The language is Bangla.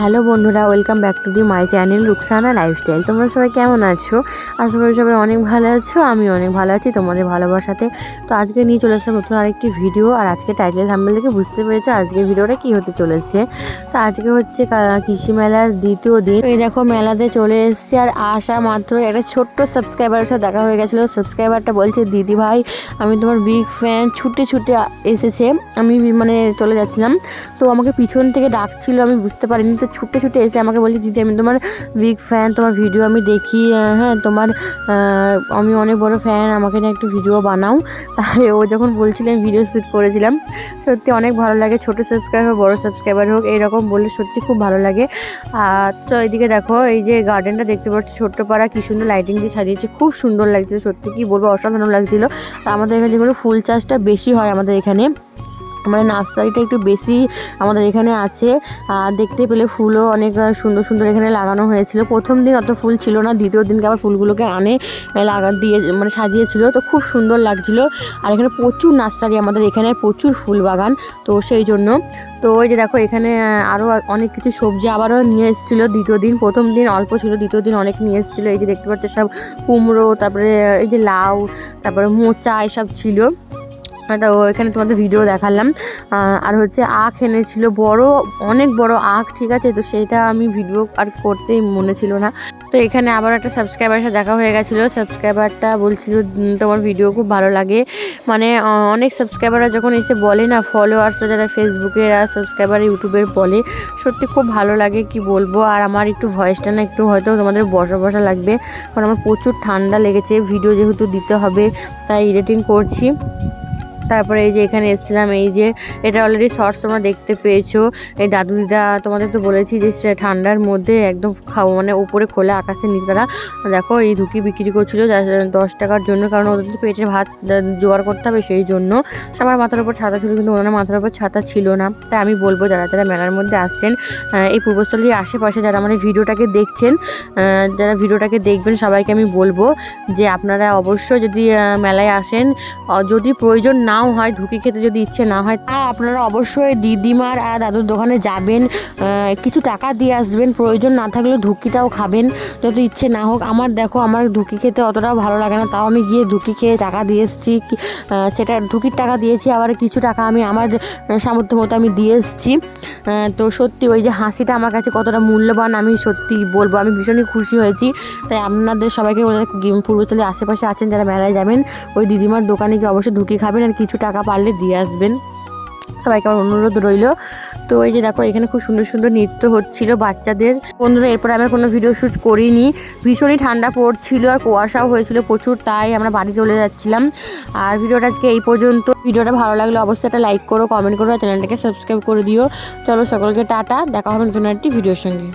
হ্যালো বন্ধুরা welcome back to the my channel Rukhsana lifestyle তোমরা সবাই কেমন আছো? আশা করি সবাই অনেক ভালো আছো আমি অনেক ভালো আছি তোমাদের ভালোবাসাতে। তো আজকে নিয়ে চলে আসলাম নতুন আরেকটি ভিডিও আর আজকে টাইটেল থাম্বেল থেকে বুঝতে পেরেছ আজকে ভিডিওটা কি হতে চলেছে। তো আজকে হচ্ছে কৃষি মেলার দ্বিতীয় দিন। এই দেখো, মেলাতে চলে এসেছে, আর আসা মাত্র একটা ছোট্ট সাবস্ক্রাইবারের সাথে দেখা হয়ে গেছিল। সাবস্ক্রাইবারটা বলছে, দিদি ভাই, আমি তোমার বিগ ফ্যান ছুটে ছুটে এসেছে। আমি মানে চলে যাচ্ছিলাম। তো আমাকে পিছন থেকে ডাকছিল, আমি বুঝতে পারিনি। তো ছুটে ছুটে এসে আমাকে বলছে, দিদি, আমি তোমার বিগ ফ্যান তোমার ভিডিও আমি দেখি হ্যাঁ তোমার আমি অনেক বড় ফ্যান আমাকে না একটু ভিডিও বানাও। তাই ও যখন বলছিলেন ভিডিও শ্যুট করেছিলাম। সত্যি অনেক ভালো লাগে, ছোট সাবস্ক্রাইবার বড় সাবস্ক্রাইবার হোক এইরকম বললে সত্যি খুব ভালো লাগে। আর তো এইদিকে দেখো, এই যে গার্ডেনটা দেখতে পাচ্ছি, ছোট্ট পাড়া, কি সুন্দর লাইটিং দিয়ে সাজিয়েছে, খুব সুন্দর লাগছে সত্যি কি বলব, অসাধারণ লাগছিল। আমাদের এখানে যেগুলো ফুল চাষটা বেশি হয় আমাদের এখানে। মানে নার্সারিটা একটু বেশি আমাদের এখানে আছে। আর দেখতে পেলে ফুলও অনেক সুন্দর সুন্দর এখানে লাগানো হয়েছিল। প্রথম দিন অত ফুল ছিল না, দ্বিতীয় দিনকে আবার ফুলগুলোকে আনে লাগা, দিয়ে মানে সাজিয়েছিল। তো খুব সুন্দর লাগছিল। আর এখানে প্রচুর নার্সারি আমাদের এখানে, প্রচুর ফুল বাগান, তো সেই জন্য। তো ওই যে দেখো, এখানে আরও অনেক কিছু সবজি আবারও নিয়ে এসেছিল দ্বিতীয় দিন। প্রথম দিন অল্প ছিল, দ্বিতীয় দিন অনেক নিয়ে এসেছিল। এই যে দেখতে পাচ্ছ সব কুমড়ো, তারপরে এই যে লাউ, তারপরে মোচা, এসব ছিল। তো এখানে তোমাদের ভিডিও দেখালাম। আর হচ্ছে আখ এনেছিল, বড়, অনেক বড় আখ, ঠিক আছে? তো সেটা আমি ভিডিও আর করতেই মনে ছিল না। তো এখানে আবার একটা সাবস্ক্রাইবারের সাথে দেখা হয়ে গেছিল। সাবস্ক্রাইবারটা বলছিল তোমার ভিডিও খুব ভালো লাগে। মানে অনেক সাবস্ক্রাইবাররা যখন এসে বলে না ফলোয়ার্সরা যারা ফেসবুকের আর সাবস্ক্রাইবার ইউটিউবের বলে, সত্যি খুব ভালো লাগে, কি বলব? আর আমার একটু ভয়েসটা না একটু হয়তো তোমাদের বসা বসা লাগবে, কারণ আমার প্রচুর ঠান্ডা লেগেছে। ভিডিও যেহেতু দিতে হবে, তাই এডিটিং করছি। তারপরে এই যে এখানে এসেছিলাম, এই যে এটা অলরেডি শর্টস তোমরা দেখতে পেয়েছ। এই দাদু দিদা তোমাদের তো বলেছি যে ঠান্ডার মধ্যে একদম খাও মানে উপরে খোলা আকাশের নিচে তারা, দেখো এই ধুকি বিক্রি করছিল দশ টাকার জন্য, কারণ ওদের তো পেটের ভাত জোগাড় করতে হবে সেই জন্য। সবার মাথার উপর ছাতা ছিল, কিন্তু ওনার মাথার উপর ছাতা ছিল না। তাই আমি বলব যারা যারা মেলার মধ্যে আসছেন এই পূর্বস্থলীর আশেপাশে যারা আমাদের ভিডিওটাকে দেখছেন যারা ভিডিওটাকে দেখবেন, সবাইকে আমি বলব যে আপনারা অবশ্যই যদি মেলায় আসেন যদি প্রয়োজন নাও হয় ধুকি খেতে যদি ইচ্ছে না হয় তা আপনারা অবশ্যই দিদিমার আর দাদুর দোকানে যাবেন কিছু টাকা দিয়ে আসবেন প্রয়োজন না থাকলেও ধুকিটাও খাবেন যদি ইচ্ছে না হোক। আমার দেখো আমার ধুকি খেতে অতটাও ভালো লাগে না তাও আমি গিয়ে ধুকি খেয়ে টাকা দিয়ে এসেছি কি- সেটা ধুকির টাকা দিয়েছি আবার কিছু টাকা আমি আমার সামর্থ্য মতো আমি দিয়ে এসেছি। তো সত্যি ওই যে হাসিটা আমার কাছে কতটা মূল্যবান আমি সত্যি বলব আমি ভীষণই খুশি হয়েছি। তাই আপনাদের সবাইকে রাখি, আশেপাশে আছেন যারা মেলায় যাবেন ওই দিদিমার দোকানে গিয়ে অবশ্যই ঢুকি খাবেন আর কিছু টাকা পারলে দিয়ে আসবেন। সবাইকে আমার অনুরোধ রইল। তো এই যে দেখো, এখানে খুব সুন্দর সুন্দর নৃত্য হচ্ছিল বাচ্চাদের। বন্ধুরা, এরপরে আমি কোনো ভিডিও শ্যুট করিনি। ভীষণই ঠান্ডা পড়ছিল আর কুয়াশাও হয়েছিল প্রচুর, তাই আমরা বাড়ি চলে যাচ্ছিলাম। আর ভিডিওটা আজকে এই পর্যন্ত। ভিডিওটা ভালো লাগলে অবশ্যই একটা লাইক করো কমেন্ট করো চ্যানেলটাকে সাবস্ক্রাইব করে দিও। চলো সকলকে টাটা, দেখা হবে নতুন একটি ভিডিওর সঙ্গে।